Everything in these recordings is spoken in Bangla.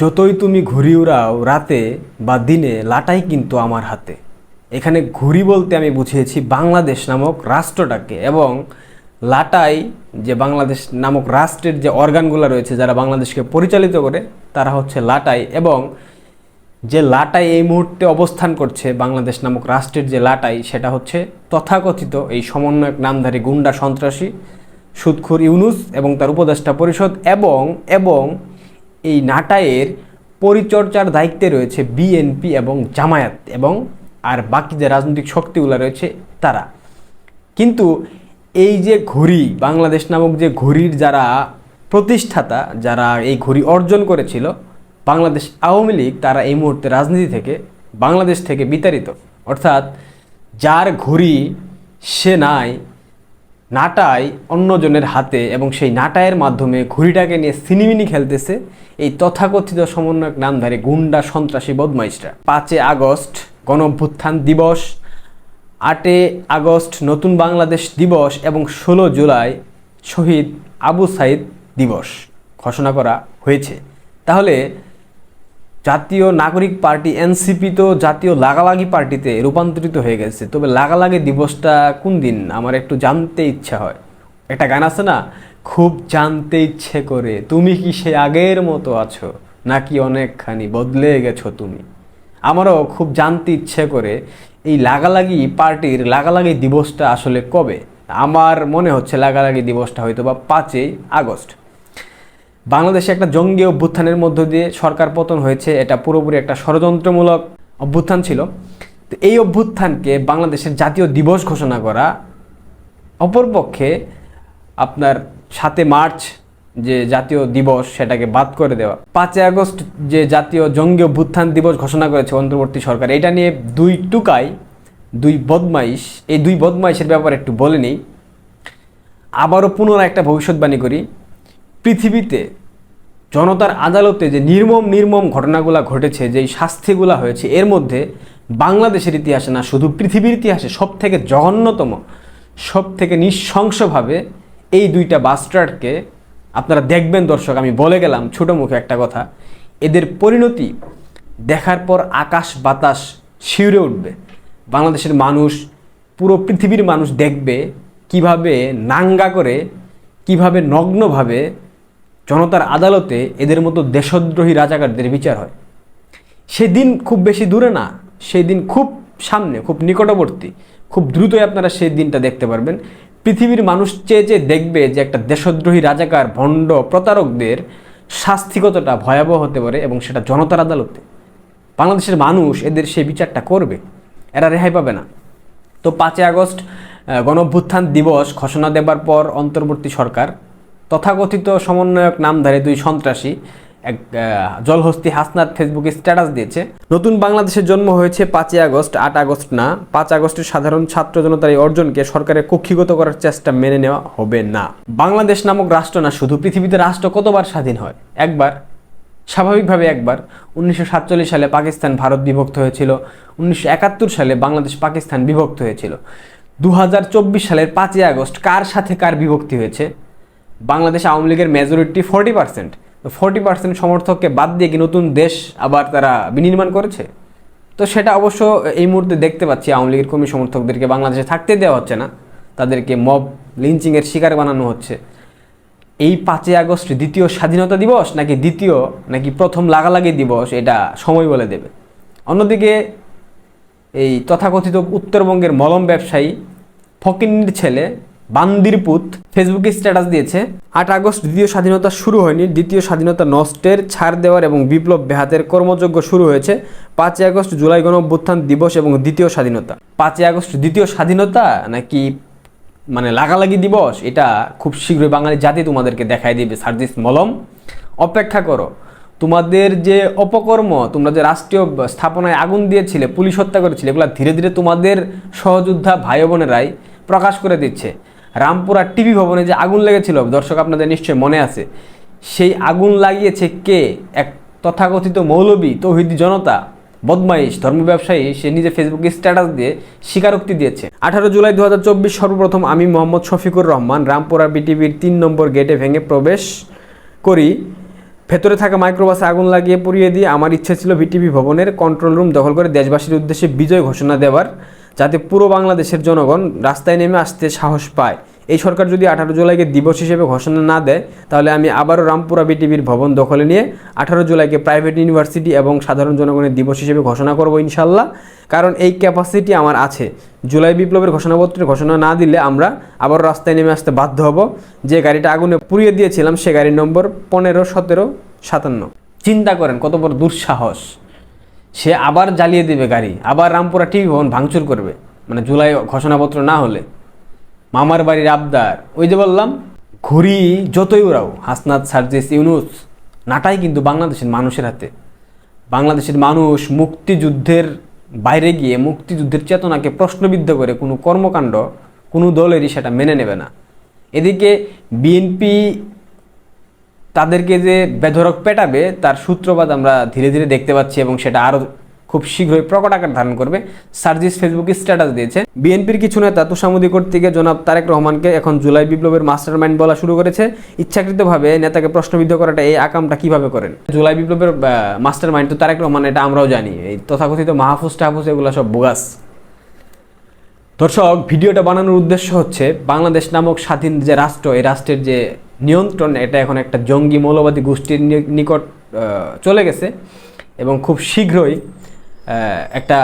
যতই তুমি ঘুরি উড়াও রাতে বা দিনে, লাটাই কিন্তু আমার হাতে। এখানে ঘুরি বলতে আমি বুঝিয়েছি বাংলাদেশ নামক রাষ্ট্রটাকে এবং লাটাই যে বাংলাদেশ নামক রাষ্ট্রের যে অর্গানগুলো রয়েছে যারা বাংলাদেশকে পরিচালিত করে, তারা হচ্ছে লাটাই এবং যে লাটাই এই মুহূর্তে অবস্থান করছে বাংলাদেশ নামক রাষ্ট্রের যে লাটাই, সেটা হচ্ছে তথাকথিত এই সমন্বয়ক নামধারী গুন্ডা সন্ত্রাসী সুদখুর ইউনুস এবং তার উপদেষ্টা পরিষদ এবং এবং এই নাটায়ের পরিচর্যার দায়িত্বে রয়েছে বিএনপি এবং জামায়াত এবং আর বাকি যে রাজনৈতিক শক্তিগুলো রয়েছে তারা। কিন্তু এই যে ঘড়ি, বাংলাদেশ নামক যে ঘড়ির যারা প্রতিষ্ঠাতা, যারা এই ঘড়ি অর্জন করেছিল, বাংলাদেশ আওয়ামী লীগ তারা এই মুহূর্তে রাজনীতি থেকে, বাংলাদেশ থেকে বিতাড়িত। অর্থাৎ যার ঘড়ি সে নাই নাটাই অন্যজনের হাতে এবং সেই নাটায়ের মাধ্যমে ঘুড়িটাকে নিয়ে সিনিমিনি খেলতেছে এই তথাকথিত সমন্বয়ক নামধারী গুন্ডা সন্ত্রাসী বদমাইশরা। পাঁচে আগস্ট গণভ্যুত্থান দিবস, আটে আগস্ট নতুন বাংলাদেশ দিবস এবং ষোলো জুলাই শহীদ আবু সাইদ দিবস। ঘোষণা করা হয়েছে। তাহলে জাতীয় নাগরিক পার্টি এনসিপি তো জাতীয় লাগালাগি পার্টিতে রূপান্তরিত হয়ে গেছে। তবে লাগালাগি দিবসটা কোন দিন? আমার একটু জানতে ইচ্ছা হয়। একটা গান আছে না? খুব জানতে ইচ্ছে করে। তুমি কি সে আগের মতো আছো? নাকি অনেকখানি বদলে গেছো তুমি? আমারও খুব জানতে ইচ্ছে করে এই লাগালাগি পার্টির লাগালাগি দিবসটা আসলে কবে? আমার মনে হচ্ছে লাগালাগি দিবসটা হয়তো বা পাঁচই আগস্ট। বাংলাদেশে একটা জঙ্গি অভ্যুত্থানের মধ্য দিয়ে সরকার পতন হয়েছে, এটা পুরোপুরি একটা ষড়যন্ত্রমূলক অভ্যুত্থান ছিল। তো এই অভ্যুত্থানকে বাংলাদেশের জাতীয় দিবস ঘোষণা করা অপরপক্ষে আপনার সাতে মার্চ যে জাতীয় দিবস, সেটাকে বাদ করে দেওয়া। পাঁচই আগস্ট যে জাতীয় জঙ্গি অভ্যুত্থান দিবস ঘোষণা করেছে অন্তর্বর্তী সরকার, এটা নিয়ে দুই টুকাই, দুই বদমাইশ, এই দুই বদমাইশের ব্যাপারে একটু বলে নিই। আবারও পুনরায় একটা ভবিষ্যৎবাণী করি, পৃথিবীতে জনতার আদালতে যে নির্মম নির্মম ঘটনাগুলো ঘটেছে, যেই শাস্তিগুলো হয়েছে, এর মধ্যে বাংলাদেশের ইতিহাসে না, শুধু পৃথিবীর ইতিহাসে সব থেকে জঘন্যতম সব থেকে নিঃশংসভাবে এই দুইটা বাস্টার্ডকে আপনারা দেখবেন দর্শক, আমি বলে গেলাম ছোটো মুখে একটা কথা, এদের পরিণতি দেখার পর আকাশ বাতাস শিউরে উঠবে। বাংলাদেশের মানুষ, পুরো পৃথিবীর মানুষ দেখবে কীভাবে নাঙ্গা করে, কীভাবে নগ্নভাবে জনতার আদালতে এদের মতো দেশদ্রোহী রাজাকারদের বিচার হয়। সেদিন খুব বেশি দূরে না সেই দিন খুব সামনে, খুব নিকটবর্তী, খুব দ্রুতই আপনারা সেই দিনটা দেখতে পারবেন। পৃথিবীর মানুষ চেয়ে চেয়ে দেখবে যে একটা দেশদ্রোহী রাজাকার, ভণ্ড প্রতারকদের শাস্তি কতটা ভয়াবহ হতে পারে এবং সেটা জনতার আদালতে। বাংলাদেশের মানুষ এদের সেই বিচারটা করবে, এরা রেহাই পাবে না। তো পাঁচই আগস্ট গণঅভ্যুত্থান দিবস ঘোষণা দেবার পর অন্তর্বর্তী সরকার তথাকথিত সমন্বয়ক নামধারী দুই সন্ত্রাসী এক জলহস্তি হাসনাত ফেসবুকে স্ট্যাটাস দিয়েছে। নতুন বাংলাদেশের জন্ম হয়েছে পাঁচই আগস্ট, আট আগস্ট না। পাঁচ আগস্টের সাধারণ ছাত্র জনতার এই অর্জনকে সরকারের কক্ষিগত করার চেষ্টা মেনে নেওয়া হবে না। বাংলাদেশ নামক রাষ্ট্র না, শুধু পৃথিবীতে রাষ্ট্র কতবার স্বাধীন হয়? একবার, স্বাভাবিকভাবে একবার। উনিশশো সাতচল্লিশ সালে পাকিস্তান, ভারত বিভক্ত হয়েছিল। উনিশশো একাত্তর সালে বাংলাদেশ, পাকিস্তান বিভক্ত হয়েছিল। দু হাজার চব্বিশ সালের পাঁচই আগস্ট কার সাথে কার বিভক্তি হয়েছে? বাংলাদেশ আওয়ামী লীগের মেজরিটি ফর্টি পার্সেন্ট তো ফর্টি পার্সেন্ট সমর্থককে বাদ দিয়ে কি নতুন দেশ আবার তারা বিনির্মাণ করেছে? তো সেটা অবশ্য এই মুহূর্তে দেখতে পাচ্ছি, আওয়ামী লীগের কর্মী সমর্থকদেরকে বাংলাদেশে থাকতে দেওয়া হচ্ছে না। তাদেরকে মব লিঞ্চিংয়ের শিকার বানানো হচ্ছে। এই পাঁচই আগস্ট দ্বিতীয় স্বাধীনতা দিবস নাকি দ্বিতীয় নাকি প্রথম লাগালাগি দিবস, এটা সময় বলে দেবে। অন্যদিকে এই তথাকথিত উত্তরবঙ্গের মলম ব্যবসায়ী ফকিন্নির ছেলে বান্দিরপুত ফেসবুকে স্ট্যাটাস দিয়েছে, আট আগস্ট দ্বিতীয় স্বাধীনতা শুরু হয়নি, দ্বিতীয় স্বাধীনতা নষ্টের ছাড় দেওয়ার এবং বিপ্লব বেহাতের কর্মযজ্ঞ শুরু হয়েছে পাঁচই আগস্ট জুলাই গণঅভ্যুত্থান দিবস এবং দ্বিতীয় স্বাধীনতা। পাঁচই আগস্ট দ্বিতীয় স্বাধীনতা নাকি মানে লাগালাগি দিবস? এটা খুব শীঘ্রই বাঙালি জাতি তোমাদেরকে দেখাই দিবে, সার্জিস মলম। অপেক্ষা করো, তোমাদের যে অপকর্ম, তোমরা যে রাষ্ট্রীয় স্থাপনায় আগুন দিয়েছিলে, পুলিশ হত্যা করেছিলে, এগুলো ধীরে ধীরে তোমাদের সহযোদ্ধা ভাই বোনেরাই প্রকাশ করে দিচ্ছে। রামপুরা টিভি ভবনে যে আগুন লেগেছিল, দর্শক আপনাদের নিশ্চয় মনে আছে, সেই আগুন লাগিয়েছে কে? এক তথাকথিত মৌলবী, তৌহিদি জনতা, বদমাইশ, ধর্ম ব্যবসায়ী, সে নিজে ফেসবুকে স্ট্যাটাস দিয়ে স্বীকারোক্তি দিয়েছে। আঠারো জুলাই দু হাজার চব্বিশ সর্বপ্রথম আমি মোহাম্মদ শফিকুর রহমান, রামপুরা বিটিভির তিন নম্বর গেটে ভেঙে প্রবেশ করি। ভেতরে থাকা মাইক্রোবাসে আগুন লাগিয়ে পুড়িয়ে দিয়ে আমার ইচ্ছে ছিল ভিটিভি ভবনের কন্ট্রোল রুম দখল করে দেশবাসীর উদ্দেশ্যে বিজয় ঘোষণা দেওয়ার। যাতে পুরো বাংলাদেশের জনগণ রাস্তায় নেমে আসতে সাহস পায়। এই সরকার যদি আঠারো জুলাইকে দিবস হিসেবে ঘোষণা না দেয়, তাহলে আমি আবারও রামপুরা বিটিভির ভবন দখলে নিয়ে আঠারো জুলাইকে প্রাইভেট ইউনিভার্সিটি এবং সাধারণ জনগণের দিবস হিসেবে ঘোষণা করব ইনশাল্লাহ। কারণ এই ক্যাপাসিটি আমার আছে। জুলাই বিপ্লবের ঘোষণাপত্রে ঘোষণা না দিলে আমরা আবার রাস্তায় নেমে আসতে বাধ্য হব। যে গাড়িটা আগুনে পুড়িয়ে দিয়েছিলাম, সে গাড়ির নম্বর পনেরো, সতেরো, সাতান্ন। চিন্তা করেন কত বড় দুঃসাহস। সে আবার জ্বালিয়ে দেবে গাড়ি, আবার রামপুরা টিভি ভবন ভাঙচুর করবে মানে জুলাই ঘোষণাপত্র না হলে। মামার বাড়ির আবদার, ওই যে বললাম ঘুরি যতই ওরাও হাসনাত, সার্জেস, ইউনুস, নাটাই কিন্তু বাংলাদেশের মানুষের হাতে। বাংলাদেশের মানুষ মুক্তিযুদ্ধের বাইরে গিয়ে মুক্তিযুদ্ধের চেতনাকে প্রশ্নবিদ্ধ করে কোনো কর্মকাণ্ড কোনো দলেরই সেটা মেনে নেবে না। এদিকে বিএনপি তাদেরকে যে বেধরক পেটাবে, তার সূত্রপাত আমরা ধীরে ধীরে দেখতে পাচ্ছি এবং সেটা আরও খুব শীঘ্রই প্রকট আকার ধারণ করবে। সার্জিস ফেসবুকে স্ট্যাটাস দিয়েছে। বিএনপির কিছু নেতা তুষামুদি কর্তৃকে জনাব তারেক রহমানকে এখন জুলাই বিপ্লবের মাস্টার মাইন্ড বলা শুরু করেছে। ইচ্ছাকৃতভাবে নেতাকে প্রশ্নবিদ্ধ করাটা এই আকামটা কীভাবে করেন? জুলাই বিপ্লবের মাস্টার মাইন্ড তো তারেক রহমান, এটা আমরাও জানি। এই তথাকথিত মাহফুজ টাহফুজ এগুলো সব বোগাস। দর্শক, ভিডিওটা বানানোর উদ্দেশ্য হচ্ছে বাংলাদেশ নামক স্বাধীন যে রাষ্ট্র, এই রাষ্ট্রের যে নিয়ন্ত্রণ, এটা এখন একটা জঙ্গি মৌলবাদী গোষ্ঠীর নিকট চলে গেছে এবং খুব শীঘ্রই একটা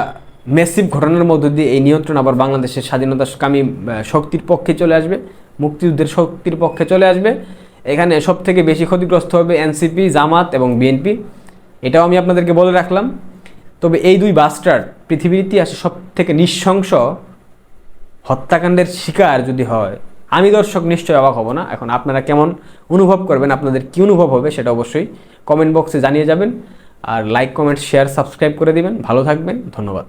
মেসিভ ঘটনার মধ্য দিয়ে এই নিয়ন্ত্রণ আবার বাংলাদেশের স্বাধীনতাকামী শক্তির পক্ষে চলে আসবে, মুক্তিযুদ্ধের শক্তির পক্ষে চলে আসবে। এখানে সব থেকে বেশি ক্ষতিগ্রস্ত হবে এনসিপি, জামাত এবং বিএনপি। এটাও আমি আপনাদেরকে বলে রাখলাম। তবে এই দুই বাস্টার পৃথিবীর ইতিহাসে সব থেকে নিঃশংস হত্যাকাণ্ডের শিকার যদি হয় আমি দর্শক নিশ্চয়ই অবাক হব না। এখন আপনারা কেমন অনুভব করবেন, আপনাদের কী অনুভব হবে সেটা অবশ্যই কমেন্ট বক্সে জানিয়ে যাবেন। আর লাইক কমেন্ট শেয়ার সাবস্ক্রাইব করে দিবেন। ভালো থাকবেন। ধন্যবাদ।